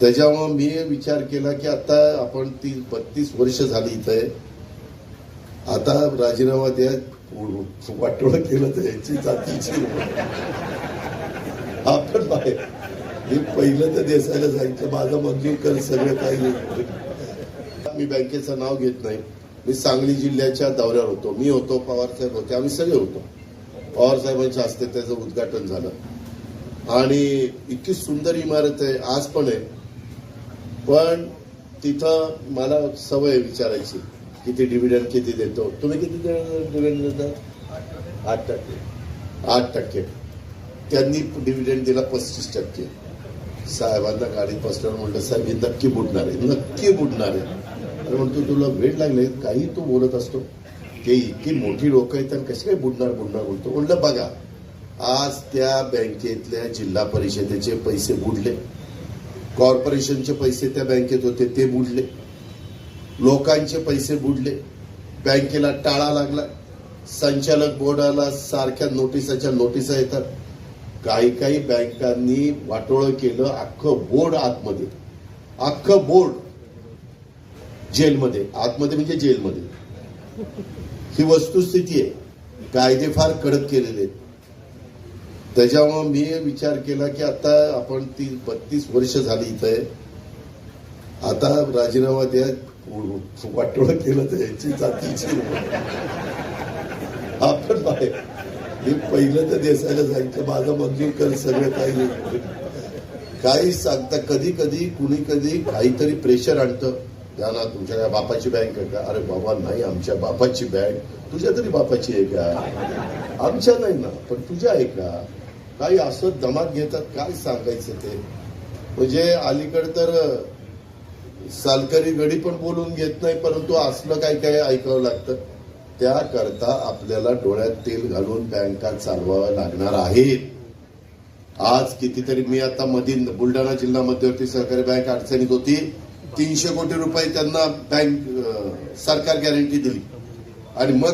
त्याच्यामुळं मी विचार केला की आता आपण ती बत्तीस वर्ष झाली इथं आहे. आता राजीनामा द्या वाटोळ केलं तर याची जातीची. आपण बाहेर. मी पहिलं तर देसायला सांगितलं माझं मंजूर कर सगळं काही. मी बँकेचं नाव घेत नाही. मी सांगली जिल्ह्याच्या दौऱ्यावर होतो. मी होतो पवार साहेब होते. आम्ही सगळे होतो. पवार साहेबांच्या हस्ते त्याचं उद्घाटन झालं. आणि इतकी सुंदर इमारत आहे. आज पण आहे. पण तिथं मला सवय विचारायची किती डिव्हिडंड किती देतो. तुम्ही किती डिव्हिडंड देतात? आठ टक्के. आठ टक्के. त्यांनी डिव्हिडंड दिला पस्तीस टक्के. साहेबांना गाडीत बसल्यावर म्हणलं साहेब हे नक्की बुडणार आहे नक्की बुडणार आहे. अरे म्हणतो तुला वेळ लागले काही तू बोलत असतो. ते इतकी मोठी लोक आहेत आणि कशी काय बुडणार बुडणार? बोलतो म्हणलं बघा आज त्या बँकेतल्या जिल्हा परिषदेचे पैसे बुडले. कॉर्पोरेशनचे पैसे त्या बँकेत होते ते बुडले. लोकांचे पैसे बुडले. बँकेला टाळा लागला. संचालक बोर्डाला सारख्या नोटिसाच्या नोटिसा येतात. काही काही बँकांनी वाटोळं केलं अख्खं बोर्ड आतमध्ये. अख्खं बोर्ड जेलमध्ये. आतमध्ये म्हणजे जेलमध्ये. ही वस्तुस्थिती आहे. कायदे फार कडक केलेले आहेत. त्याच्यामुळं मी विचार केला की आता आपण ती बत्तीस वर्ष झाली इथं आहे. आता राजीनामा द्या वाटोळं केलं तर याची जातीची आपण मी पहिलं तर देसायला सांगितलं माझं मंजूर कर सगळं काही काही सांगता कधी कधी कुणी कधी काहीतरी प्रेशर आणतं. त्या ना तुमच्या काय बापाची बँक आहे का? अरे बाबा नाही आमच्या बापाची बँक तुझ्या तरी बापाची आहे का? आमच्या नाही ना पण तुझ्या आहे का? काही असं दमात घेतात काय सांगायचं ते? म्हणजे अलीकडे तर सालकरी गडी पण बोलून घेत नाही परंतु असलं काय काय ऐकावं लागतं? त्याकरता आपल्याला डोळ्यात तेल घालून बँका चालवाव्या लागणार आहेत आज कितीतरी मी आता मधील बुलढाणा जिल्हा मध्यवर्ती सहकारी बँक अडचणीत होती. तीनशे कोटी रुपये त्यांना बँक सरकार गॅरंटी दिली. आणि मग